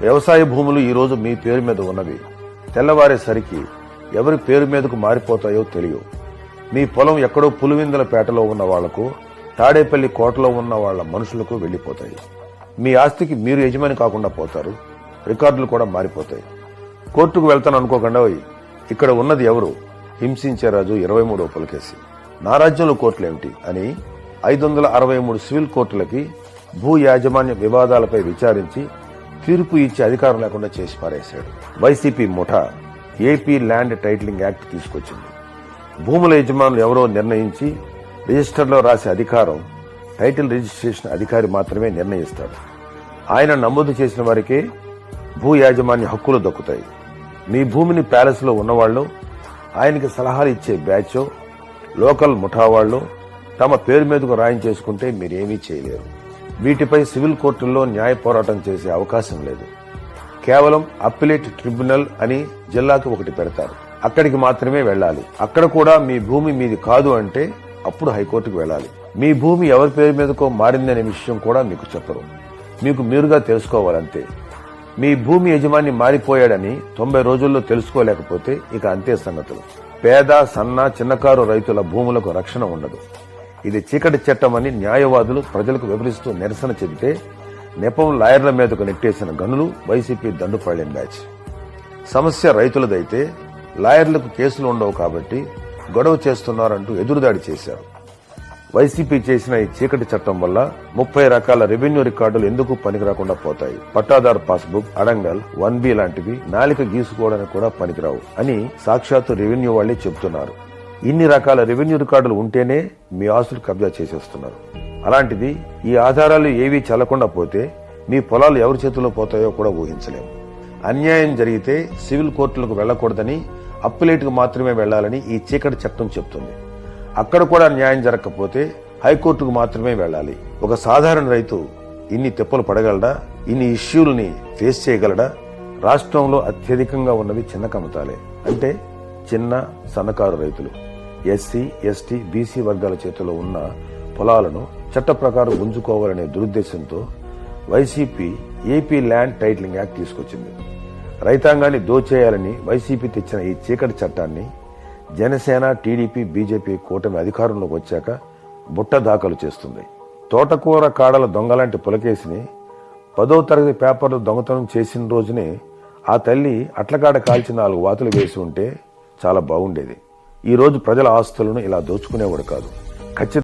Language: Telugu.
వ్యవసాయ భూములు ఈరోజు మీ పేరు మీద ఉన్నవి. తెల్లవారేసరికి ఎవరి పేరు మీదకు మారిపోతాయో తెలియవు మీ పొలం ఎక్కడో పులివిందల పేటలో ఉన్న వాళ్ళకు తాడేపల్లి కోటలో ఉన్న వాళ్ళ మనుషులకు వెళ్ళిపోతాయి మీ ఆస్తికి మీరు యజమాని కాకుండా పోతారు. రికార్డులు కూడా మారిపోతాయి. కోర్టుకు వెళ్తాను అనుకోకుండా ఇక్కడ ఉన్నది ఎవరు? హింసించే రాజు ఇరవై మూడో పులకేసి. నా రాజ్యంలో కోర్టులేమిటి? అని ఐదు వందల అరవై మూడు సివిల్ కోర్టులకి భూ యాజమాన్య వివాదాలపై విచారించి తీర్పు ఇచ్చే అధికారం లేకుండా చేసి పారేశాడు. వైసీపీ ముఠా ఏపీ ల్యాండ్ టైటిలింగ్ యాక్ట్ తీసుకొచ్చింది. భూముల యజమానులు ఎవరో నిర్ణయించి రిజిస్టర్లో రాసే అధికారం టైటిల్ రిజిస్ట్రేషన్ అధికారి మాత్రమే నిర్ణయిస్తాడు. ఆయన నమోదు చేసిన వారికే భూ యాజమాన్య హక్కులు దక్కుతాయి. మీ భూమిని ప్యాలెస్లో ఉన్నవాళ్ళు ఆయనకి సలహాలు ఇచ్చే బ్యాచ్ లోకల్ ముఠా వాళ్ళు తమ పేరు మీదకు రాయించేసుకుంటే మీరేమీ చేయలేరు. వీటిపై సివిల్ కోర్టుల్లో న్యాయ పోరాటం చేసే అవకాశం లేదు. కేవలం అప్పిలేట్ ట్రిబ్యునల్ అని జిల్లాకి ఒకటి పెడతారు. అక్కడికి మాత్రమే వెళ్ళాలి. అక్కడ కూడా మీ భూమి మీది కాదు అంటే అప్పుడు హైకోర్టుకు వెళ్ళాలి. మీ భూమి ఎవరి పేరు మీదకో మారిందనే విషయం కూడా మీకు చెప్పరు. మీకు మీరుగా తెలుసుకోవాలంతే. మీ భూమి యజమాని మారిపోయాడని తొంభై రోజుల్లో తెలుసుకోలేకపోతే ఇక అంతే సంగతులు. పేద సన్న చిన్నకారు రైతుల భూములకు రక్షణ ఉండదు. ఇది చీకటి చట్టం అని న్యాయవాదులు ప్రజలకు వివరిస్తూ నిరసన చెబితే నెపం లాయర్ల మీదకు నెట్టేసిన గనులు వైసీపీ దండుపాళ్యం బ్యాచ్. సమస్య రైతులదైతే లాయర్లకు కేసులు ఉండవు కాబట్టి గొడవ చేస్తున్నారంటూ ఎదురుదాడి చేశారు. వైసీపీ చేసిన ఈ చీకటి చట్టం వల్ల ముప్పై రకాల రెవెన్యూ రికార్డులు ఎందుకు పనికిరాకుండా పోతాయి? పట్టాదారు పాస్బుక్ అడంగల్ వన్ బి లాంటివి నాలిక గీసుకోవడానికి కూడా పనికిరావు అని సాక్షాత్తు రెవెన్యూ వాళ్ళే చెబుతున్నారు. ఇన్ని రకాల రెవెన్యూ రికార్డులు ఉంటేనే మీ ఆస్తులు కబ్జా చేసేస్తున్నారు. అలాంటిది ఈ ఆధారాలు ఏవీ చల్లకుండా పోతే మీ పొలాలు ఎవరి చేతిలో పోతాయో కూడా ఊహించలేము. అన్యాయం జరిగితే సివిల్ కోర్టులకు వెళ్ళకూడదని అప్పిలేటుకు మాత్రమే వెళ్ళాలని ఈ చీకటి చట్టం చెప్తుంది. అక్కడ కూడా న్యాయం జరగకపోతే హైకోర్టుకు మాత్రమే వెళ్ళాలి. ఒక సాధారణ రైతు ఇన్ని తెప్పలు పడగలడా? ఇన్ని ఇష్యూలని ఫేస్ చేయగలడా? రాష్ట్రంలో అత్యధికంగా ఉన్నవి చిన్న కమతాలే. అంటే చిన్న సన్నకారు రైతులు. ఎస్సీ ఎస్టీ బీసీ వర్గాల చేతిలో ఉన్న పొలాలను చట్ట ప్రకారం గుంజుకోవాలనే దురుద్దేశంతో YCP AP land titling act తీసుకొచ్చింది. రైతాంగాన్ని దోచేయాలని వైసీపీ తెచ్చిన ఈ చీకటి చట్టాన్ని జనసేన టీడీపీ బీజేపీ కూటమి అధికారంలోకి వచ్చాక బుట్ట దాఖలు చేస్తుంది. తోటకూర కాడల దొంగలాంటి పులకేసిని పదో తరగతి పేపర్లు దొంగతనం చేసిన రోజునే ఆ తల్లి అట్లకాడ కాల్చి నాలుగు వాతులు వేసి ఉంటే చాలా బాగుండేది. ఈ రోజు ప్రజల ఆస్తులను ఇలా దోచుకునేవాడు కాదు. ఖచ్చితంగా